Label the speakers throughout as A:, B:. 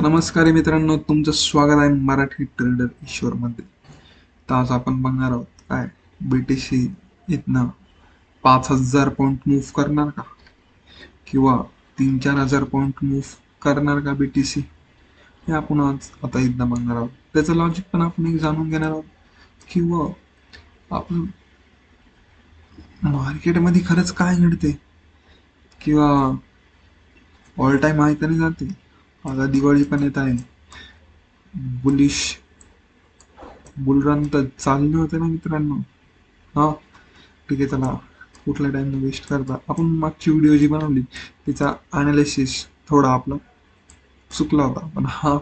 A: तर नमस्कार मित्रांनो तुमचं स्वागत आहे मराठी ट्रेडर ईश्वरमध्ये. तर आज आपण बघणार आहोत काय? बी टी सी इथनं पाच हजार पॉईंट मूव्ह करणार का? किंवा तीन चार हजार पॉईंट मूव्ह करणार का बी टी सी हे आपण आज आता इथनं बघणार आहोत. त्याचं लॉजिक पण आपण एक जाणून घेणार आहोत. किंवा आपण मार्केटमध्ये खरंच काय घडते किंवा ऑल टाईम आहे तरी जाते? आता दिवाळी पण येत आहे. बुलिश. बुलरन तर चालले होते ना मित्रांनो. हा. ठीक आहे चला. कुठला टाइम वेस्ट करता. आपण मागची व्हिडिओ जी बनवली तिचा अनालिसिस थोडा आपला चुकला होता. पण हा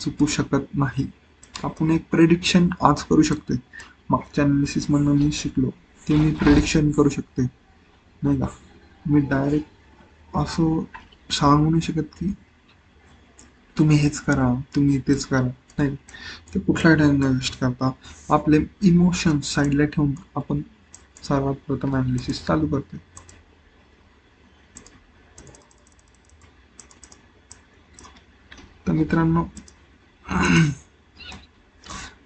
A: चुकू शकत नाही. आपण एक प्रेडिक्शन आज करू शकते मागच्या अनालिसिस म्हणून मी शिकलो. ते मी प्रेडिक्शन करू शकते नाही का? मी डायरेक्ट असं सांगू नाही शकत की तुम्ही हेच करा तुम्ही तेच करा. नाही ते कुठला टाइम वेस्ट करता? आपले इमोशन साईडला ठेवून आपण सर्वात प्रथम अनालिसिस चालू करतो तर मित्रांनो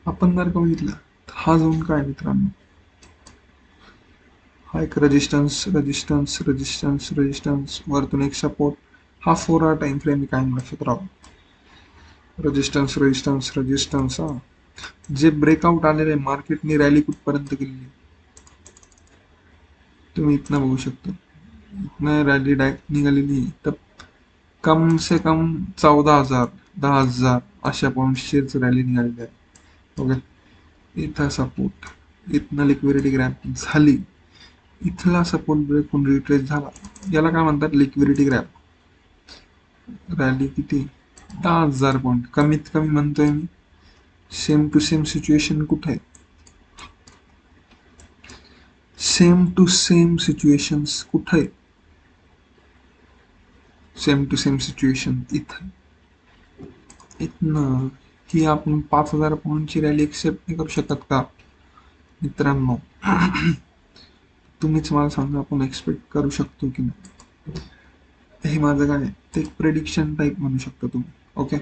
A: आपण जर का बघितलं तर हा झोन काय मित्रांनो? हा एक रेजिस्टन्स रेजिस्टन्स रेजिस्टन्स रेजिस्टन्स वरतून एक सपोर्ट हा फोर आर टाइम फ्रेम काय कायम लक्षात राहू? रजिस्टन्स रजिस्टन्स रजिस्टन्स हा. जे ब्रेकआउट आलेले मार्केटनी रॅली कुठपर्यंत गेली तुम्ही इथनं बघू शकता. इथनं रॅली डायरेक्ट निघालेली तर कम से कम चौदा हजार दहा हजार अशा पॉईंटचीच रॅली निघालेली आहे. ओके? इथं सपोर्ट इथनं लिक्विडिटी ग्रॅप झाली. इथला सपोर्ट ब्रेक होऊन रिट्रेस झाला. याला काय म्हणतात? लिक्विडिटी ग्रॅप रॅली किती? दहा हजार पॉईंट कमीत कमी म्हणतोय मी. सेम टू सेम सिच्युएशन कुठे आहे? सेम टू सेम सिच्युएशन्स कुठे आहे? सेम टू सेम सिच्युएशन इथं. इथनं ही आपण पाच हजार पॉईंटची रॅली एक्सेप्ट नाही करू शकत का? मित्रांनो तुम्हीच मला सांगा आपण एक्सपेक्ट करू शकतो की नाही. हे माझं काय ते एक प्रेडिक्शन टाईप म्हणू शकता तुम्ही. ओके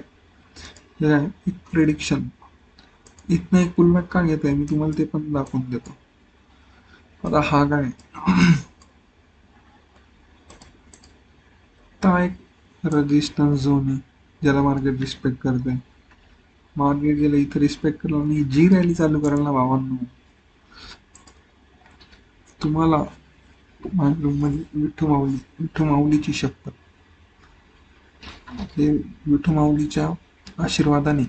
A: हे एक प्रेडिक्शन इथनं एक पुलबॅक का घेत आहे मी तुम्हाला ते पण दाखवून देतो. आता हा काय? हा एक रजिस्टन्स झोन आहे ज्याला मार्केट रिस्पेक्ट करते मार्केट गेलं इथं रिस्पेक्ट करलं आणि जी रॅली चालू करायला ना भावांनो. तुम्हाला माझ्या रूममध्ये म्हणजे विठ्ठू माऊली विठ्ठू माऊलीची शपथ. हे विठू माऊलीच्या आशीर्वादाने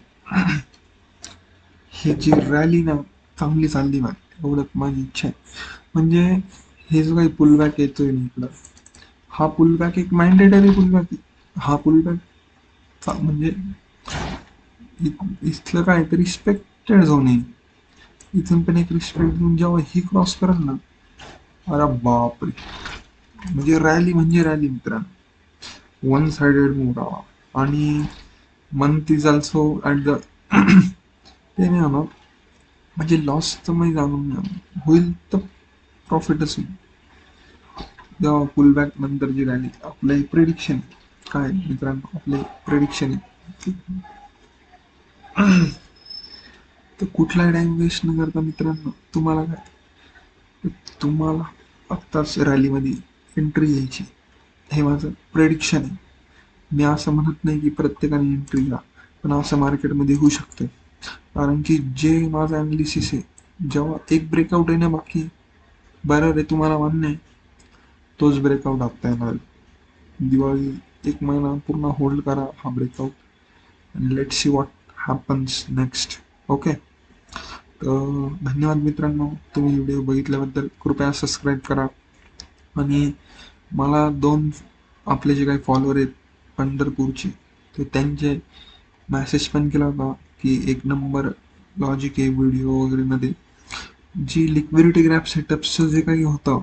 A: ही जी रॅली ना चांगली चालली माझी एवढं माझी इच्छा आहे. म्हणजे हे जो काही पुलबॅक येतोय ना इकडं हा पुलबॅक एक मॅन्डेटरी पुलबॅक हा पुलबॅक म्हणजे इथलं काय तर रिस्पेक्टेड झोन आहे. इथून पण एक रिस्पेक्ट देऊन जेव्हा ही क्रॉस करेल ना अरे बापरे. म्हणजे रॅली म्हणजे रॅली मित्रांनो. वन साइडेड मूव राहा आणि month is also at the ते नाही होणार. म्हणजे लॉस तर मी जाणून नाही. होईल तर प्रॉफिटच होईल जेव्हा पुलबॅक नंतर जी रॅली आपले प्रेडिक्शन काय मित्रांनो? आपले प्रेडिक्शन आहे. तर कुठलाही टाइम वेस्ट न करता मित्रांनो तुम्हाला काय? तुम्हाला आत्ताच रॅलीमध्ये एंट्री घ्यायची हे माझं प्रेडिक्शन आहे. मी असं म्हणत नाही की प्रत्येकाने एंट्री घ्या पण असं मार्केटमध्ये होऊ शकतं कारण की जे माझं अनालिसिस आहे जेव्हा एक ब्रेकआउट येणे बाकी बरोबर आहे तुम्हाला मान्य आहे तोच ब्रेकआउट आत्ता येणार दिवाळी एक महिना पूर्ण होल्ड करा हा ब्रेकआउट आणि let see what happens next okay तर धन्यवाद मित्रांनो तुम्ही व्हिडिओ बघितल्याबद्दल. कृपया सबस्क्राईब करा. आणि मला दोन आपले जे काही फॉलोअर आहेत पंढरपूरचे ते त्यांचे मॅसेज पण केला होता की एक नंबर लॉजिक आहे व्हिडिओ वगैरेमध्ये. जी लिक्विडिटी ग्रॅप सेटअपचं जे काही होतं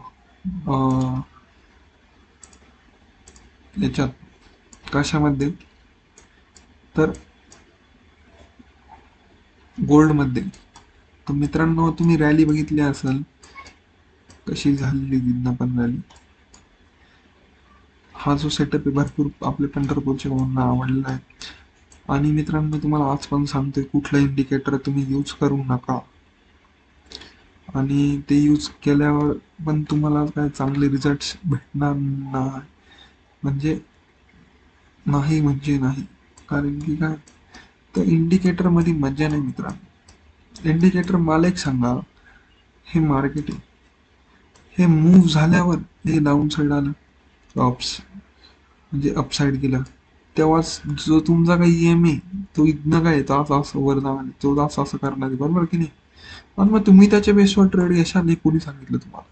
A: याच्यात कशामध्ये? तर गोल्डमध्ये तर मित्रांनो तुम्ही रॅली बघितली असेल कशी झालेली दिना पण रॅली हा जो सेटअप आहे भरपूर आपले पंढरपूरच्या मुलांना आवडलेला आहे. आणि मित्रांनो तुम्हाला आज पण सांगतोय कुठलं इंडिकेटर तुम्ही यूज करू नका. आणि ते यूज केल्यावर पण तुम्हाला काय चांगले रिझल्ट भेटणार नाही. म्हणजे नाही म्हणजे नाही. कारण की काय? तर इंडिकेटरमध्ये मजा नाही मित्रांनो. इंडिकेटर मला एक सांगा हे मार्केटिंग हे मूव्ह झाल्यावर हे डाऊन साईड आलं. टॉप्स म्हणजे अपसाईड गेलं. तेव्हाच जो तुमचा काही एम आहे तो इथनं काय येतो असं असं वर जाणार तो असं असं करणार आहे. बरोबर की नाही? आणि मग तुम्ही त्याच्या बेसवर ट्रेड घेशाल हे कोणी सांगितलं तुम्हाला?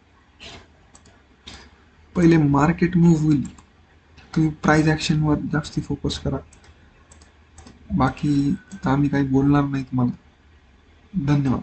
A: पहिले मार्केट मूव्ह होईल. तुम्ही प्राईज ॲक्शनवर जास्ती फोकस करा. बाकी आम्ही काही बोलणार नाही तुम्हाला. धन्यवाद.